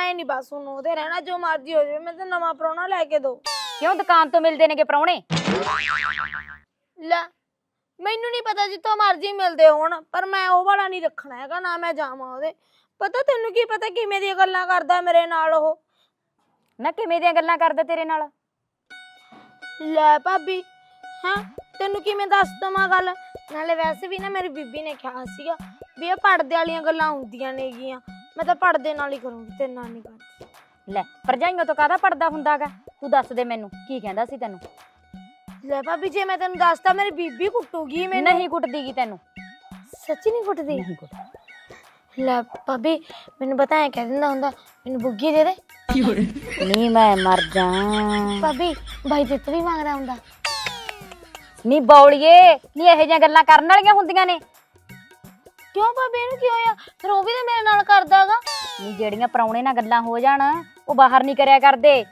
ਮੈਂ ਨਹੀਂ ਬਸ ਹੁਣ ਉਹਦੇ ਰਹਿਣਾ ਜੋ ਮਰਜ਼ੀ ਹੋ ਜਾਵੇ ਮੈਂ ਤਾਂ ਨਵਾਂ ਪ੍ਰਾਹੁਣਾ ਲੈ ਕੇ ਦੋ ਕਿਉਂ ਦੁਕਾਨ ਤੋਂ ਮਿਲਦੇ ਨੇਗੇ ਪ੍ਰਾਹੁਣੇ ਲੈ ਮੈਨੂੰ ਨਹੀਂ ਪਤਾ ਜਿੱਥੋਂ ਮਰਜ਼ੀ ਮਿਲਦੇ ਹੋਣ ਪਰ ਮੈਂ ਉਹ ਵਾਲਾ ਨਹੀਂ ਰੱਖਣਾ ਹੈਗਾ ਨਾ ਮੈਂ ਜਾਵਾਂ ਉਹਦੇ। ਪਤਾ ਤੈਨੂੰ ਕੀ ਪਤਾ ਕਿਵੇਂ ਦੀਆਂ ਗੱਲਾਂ ਕਰਦਾ ਮੇਰੇ ਨਾਲ ਉਹ? ਨਾ ਕਿਵੇਂ ਦੀਆਂ ਗੱਲਾਂ ਕਰਦਾ ਤੇਰੇ ਨਾਲ? ਲੈ ਭਾਬੀ ਹਾਂ ਤੈਨੂੰ ਕਿਵੇਂ ਦੱਸ ਦਵਾਂ ਗੱਲ? ਨਾਲੇ ਵੈਸੇ ਵੀ ਨਾ ਮੇਰੀ ਬੀਬੀ ਨੇ ਕਿਹਾ ਸੀਗਾ ਵੀ ਇਹ ਪੜਦੇ ਵਾਲੀਆਂ ਗੱਲਾਂ ਹੁੰਦੀਆਂ ਨੇਗੀਆਂ। ਮੈਂ ਤਾਂ ਪੜਦੇ ਨਾਲ ਹੀ ਕਰੂੰਗੀ ਤੇ ਨਾਲ ਨਹੀਂ ਕਰਦੀ। ਲੈ ਭਰਜਾਈਆਂ ਤੋਂ ਕਾਹਦਾ ਪੜਦਾ ਹੁੰਦਾਗਾ? ਤੂੰ ਦੱਸ ਦੇ ਮੈਨੂੰ ਕੀ ਕਹਿੰਦਾ ਸੀ ਤੈਨੂੰ? ਲੈ ਭਾਬੀ ਜੇ ਮੈਂ ਤੈਨੂੰ ਦੱਸਤਾ ਮੇਰੀ ਬੀਬੀ ਕੁੱਟੂਗੀ ਮੈਨੂੰ। ਨਹੀਂ ਕੁੱਟਦੀਗੀ ਤੈਨੂੰ। ਸੱਚੀ ਨਹੀਂ ਕੁੱਟਦੀ? ਨਹੀਂ ਕੁੱਟ ਲੈ ਭਾਬੀ ਮੈਨੂੰ ਪਤਾ ਹੈ ਕਹਿ ਦਿੰਦਾ ਹੁੰਦਾ ਮੈਨੂੰ ਬੁੱਗੀ ਦੇ ਦੇ। ਨਹੀਂ ਮੈਂ ਮਰ ਜਾ। ਭਾਬੀ ਭਾਈ ਤੇ ਵੀ ਮੰਗਦਾ ਹੁੰਦਾ। ਨਹੀਂ ਬੌਲੀਏ ਨਹੀਂ ਇਹੋ ਜਿਹੀਆਂ ਗੱਲਾਂ ਕਰਨ ਵਾਲੀਆਂ ਹੁੰਦੀਆਂ ਨੇ। ਕਿਉਂ ਭਾਬੀ ਇਹਨੂੰ ਕੀ ਹੋਇਆ? ਫਿਰ ਉਹ ਵੀ ਤਾਂ ਮੇਰੇ ਨਾਲ ਕਰਦਾਗਾ ਨਹੀਂ ਜਿਹੜੀਆਂ ਪ੍ਰਾਹੁਣੇ ਨਾਲ ਗੱਲਾਂ ਹੋ ਜਾਣ ਉਹ ਬਾਹਰ ਨਹੀਂ ਕਰਿਆ ਕਰਦੇ।